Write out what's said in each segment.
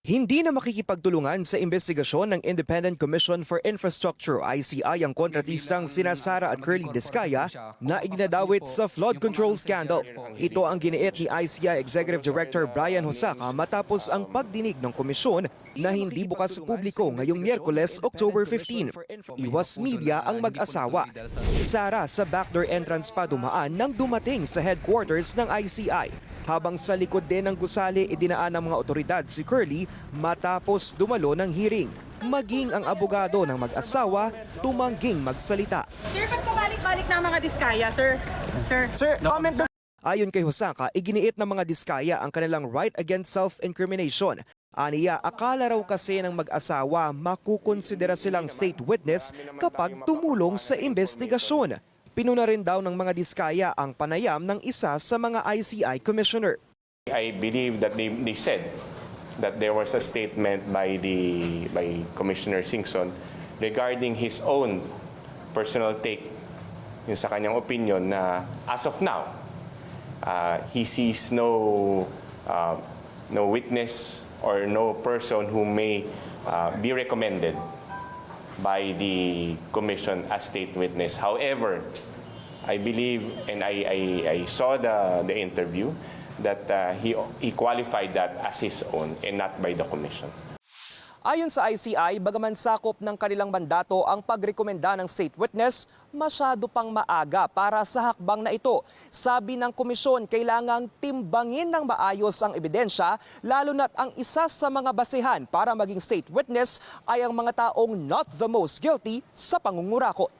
Hindi na makikipagtulungan sa investigasyon ng Independent Commission for Infrastructure ICI ang kontratistang sina Sara at Curly Descaya na iginadawit sa flood control scandal. Ito ang giniit ni ICI Executive Director Brian Hosaka matapos ang pagdinig ng komisyon na hindi bukas sa publiko ngayong Miyerkules, October 15. Iwas media ang mag-asawa. Si Sara sa backdoor entrance pa dumaan nang dumating sa headquarters ng ICI habang sa likod din ng gusali idinaan ng mga otoridad si Curly matapos dumalo ng hearing. Maging ang abogado ng mag-asawa tumangging magsalita. Sir, ba't pabalik-balik na mga diskaya, sir? Sir, Sir, comment Ayon kay Hosaka, iginiit ng mga diskaya ang kanilang right against self-incrimination. Aniya, akala raw kasi ng mag-asawa makukonsidera silang state witness kapag tumulong sa investigasyon. Pinuna rin daw ng mga diskaya ang panayam ng isa sa mga ICI commissioner. I believe that they, they said that there was a statement by the by Commissioner Singson regarding his own personal take yung sa kanyang opinion na as of now uh, he sees no uh, no witness or no person who may uh, be recommended by the commission as state witness. However, I believe and I, I, I saw the, the interview that uh, he, he qualified that as his own and not by the commission. Ayon sa ICI, bagaman sakop ng kanilang mandato ang pagrekomenda ng state witness, masyado pang maaga para sa hakbang na ito. Sabi ng komisyon, kailangang timbangin ng maayos ang ebidensya, lalo na't ang isa sa mga basehan para maging state witness ay ang mga taong not the most guilty sa pangungurakot.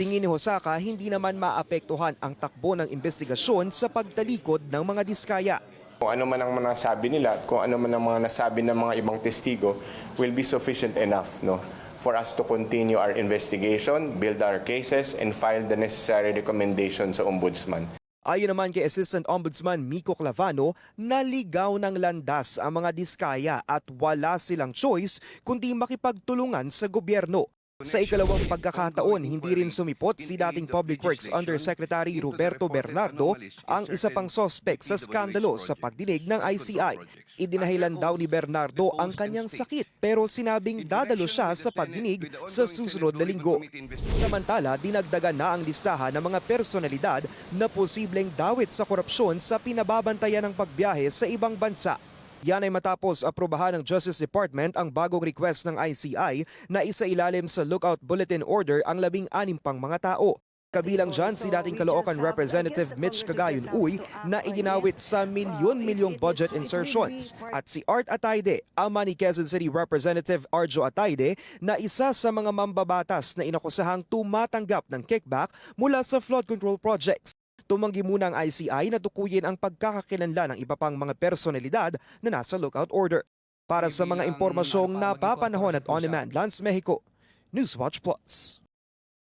Tingin ni Hosaka, hindi naman maapektuhan ang takbo ng investigasyon sa pagtalikod ng mga diskaya. Kung ano man ang nasabi nila at kung ano man ang mga nasabi ng mga ibang testigo will be sufficient enough no, for us to continue our investigation, build our cases, and file the necessary recommendations sa Ombudsman. Ayon naman kay Assistant Ombudsman Miko Clavano, naligaw ng landas ang mga diskaya at wala silang choice kundi makipagtulungan sa gobyerno. Sa ikalawang pagkakataon, hindi rin sumipot si dating Public Works Undersecretary Roberto Bernardo, ang isa pang sospek sa skandalo sa pagdinig ng ICI. Idinahilan daw ni Bernardo ang kanyang sakit pero sinabing dadalo siya sa pagdinig sa susunod na linggo. Samantala, dinagdagan na ang listahan ng mga personalidad na posibleng dawit sa korupsyon sa pinababantayan ng pagbiyahe sa ibang bansa. Yan ay matapos aprobahan ng Justice Department ang bagong request ng ICI na isailalim sa Lookout Bulletin Order ang labing-anim pang mga tao. Kabilang dyan si dating Caloocan Representative Mitch Cagayon Uy na iginawit sa milyon-milyong budget insertions at si Art Atayde, ama ni Quezon City Representative Arjo Atayde na isa sa mga mambabatas na inakusahang tumatanggap ng kickback mula sa flood control projects. Tumanggi muna ang ICI na tukuyin ang pagkakakilanlan ng iba pang mga personalidad na nasa lookout order. Para sa mga impormasyong napapanahon at on-demand, Lance Mexico, Newswatch Plus.